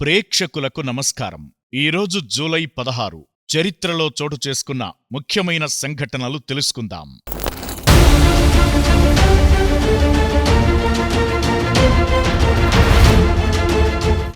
ప్రేక్షకులకు నమస్కారం. ఈరోజు జూలై పదహారు. చరిత్రలో చోటు చేసుకున్న ముఖ్యమైన సంఘటనలు తెలుసుకుందాం.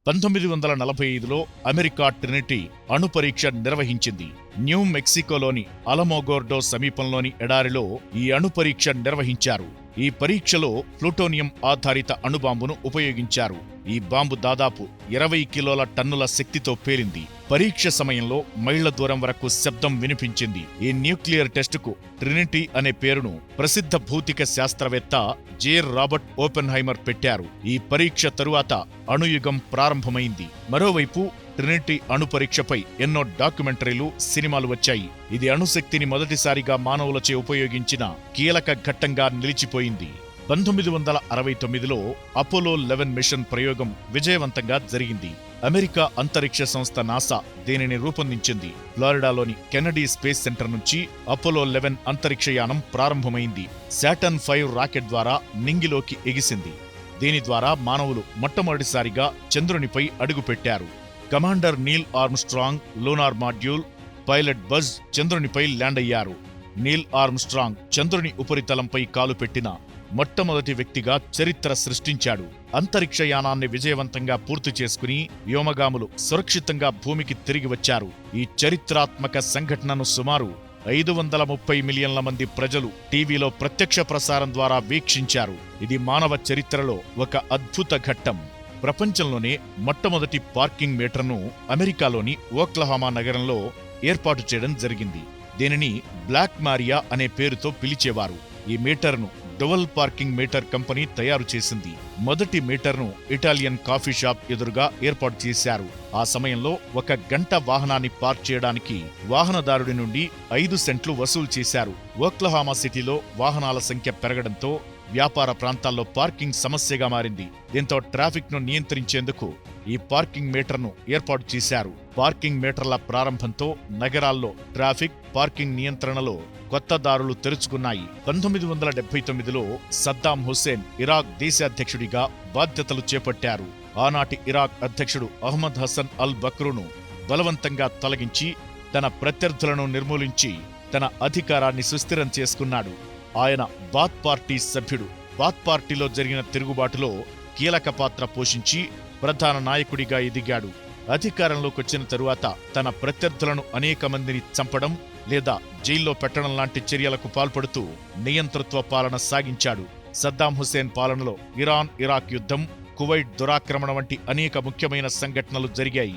పంతొమ్మిది వందల నలభై ఐదులో అమెరికా ట్రినిటీ అణుపరీక్ష నిర్వహించింది. న్యూ మెక్సికోలోని అలమోగోర్డో సమీపంలోని ఎడారిలో ఈ అణు పరీక్ష నిర్వహించారు. ఈ పరీక్షలో ప్లూటోనియం ఆధారిత అణుబాంబును ఉపయోగించారు. ఈ బాంబు దాదాపు ఇరవై కిలోల టన్నుల శక్తితో పేలింది. పరీక్ష సమయంలో మైళ్ళ దూరం వరకు శబ్దం వినిపించింది. ఈ న్యూక్లియర్ టెస్టుకు ట్రినిటీ అనే పేరును ప్రసిద్ధ భౌతిక శాస్త్రవేత్త జే. రాబర్ట్ ఓపెన్హైమర్ పెట్టారు. ఈ పరీక్ష తరువాత అణుయుగం ప్రారంభమైంది. మరోవైపు ట్రినిటీ అణు పరీక్షపై ఎన్నో డాక్యుమెంటరీలు సినిమాలు వచ్చాయి. ఇది అణుశక్తిని మొదటిసారిగా మానవులచే ఉపయోగించిన కీలక ఘట్టంగా నిలిచిపోయింది. పంతొమ్మిది వందల అరవై తొమ్మిదిలో అపోలో లెవెన్ మిషన్ ప్రయోగం విజయవంతంగా జరిగింది. అమెరికా అంతరిక్ష సంస్థ నాసా దీనిని రూపొందించింది. ఫ్లారిడాలోని కెనడీ స్పేస్ సెంటర్ నుంచి అపోలో లెవెన్ అంతరిక్షయానం ప్రారంభమైంది. శాటన్ ఫైవ్ రాకెట్ ద్వారా నింగిలోకి ఎగిసింది. దీని ద్వారా మానవులు మొట్టమొదటిసారిగా చంద్రునిపై అడుగుపెట్టారు. Commander Neil Armstrong lunar module pilot Buzz చంద్రునిపై land అయ్యారు. నీల్ ఆర్మ్స్ట్రాంగ్ చంద్రుని ఉపరితలంపై కాలు పెట్టిన మొట్టమొదటి వ్యక్తిగా చరిత్ర సృష్టించాడు. అంతరిక్షయానాన్ని విజయవంతంగా పూర్తి చేసుకుని వ్యోమగాములు సురక్షితంగా భూమికి తిరిగి వచ్చారు. ఈ చరిత్రాత్మక సంఘటనను సుమారు ఐదు వందల ముప్పై మిలియన్ల మంది ప్రజలు టీవీలో ప్రత్యక్ష ప్రసారం ద్వారా వీక్షించారు. ఇది మానవ చరిత్రలో ఒక అద్భుత ఘట్టం. ప్రపంచంలోనే మొట్టమొదటి పార్కింగ్ మీటర్ను అమెరికాలోని ఓక్లహామా నగరంలో ఏర్పాటు చేయడం జరిగింది. దీనిని బ్లాక్ మారియా అనే పేరుతో పిలిచేవారు. ఈ మీటర్ను డొవల్ పార్కింగ్ మీటర్ కంపెనీ తయారు చేసింది. మొదటి మీటర్ను ఇటాలియన్ కాఫీ షాప్ ఎదురుగా ఏర్పాటు చేశారు. ఆ సమయంలో ఒక గంట వాహనాన్ని పార్క్ చేయడానికి వాహనదారుడి నుండి ఐదు సెంట్లు వసూలు చేశారు. ఓక్లహామా సిటీలో వాహనాల సంఖ్య పెరగడంతో వ్యాపార ప్రాంతాల్లో పార్కింగ్ సమస్యగా మారింది. దీంతో ట్రాఫిక్ను నియంత్రించేందుకు ఈ పార్కింగ్ మీటర్ను ఏర్పాటు చేశారు. పార్కింగ్ మీటర్ల ప్రారంభంతో నగరాల్లో ట్రాఫిక్ పార్కింగ్ నియంత్రణలో కొత్త దారులు తెరుచుకున్నాయి. పంతొమ్మిది వందల డెబ్బై తొమ్మిదిలో సద్దాం హుస్సేన్ ఇరాక్ దేశాధ్యక్షుడిగా బాధ్యతలు చేపట్టారు. ఆనాటి ఇరాక్ అధ్యక్షుడు అహ్మద్ హసన్ అల్ బక్రును బలవంతంగా తొలగించి తన ప్రత్యర్థులను నిర్మూలించి తన అధికారాన్ని సుస్థిరం చేసుకున్నాడు. ఆయన బాత్ పార్టీ సభ్యుడు. బాత్ పార్టీలో జరిగిన తిరుగుబాటులో కీలక పాత్ర పోషించి ప్రధాన నాయకుడిగా ఎదిగాడు. అధికారంలోకి వచ్చిన తరువాత తన ప్రత్యర్థులను అనేక మందిని చంపడం లేదా జైల్లో పెట్టడం లాంటి చర్యలకు పాల్పడుతూ నియంతృత్వ పాలన సాగించాడు. సద్దాం హుసేన్ పాలనలో ఇరాన్ ఇరాక్ యుద్ధం కువైట్ దురాక్రమణ వంటి అనేక ముఖ్యమైన సంఘటనలు జరిగాయి.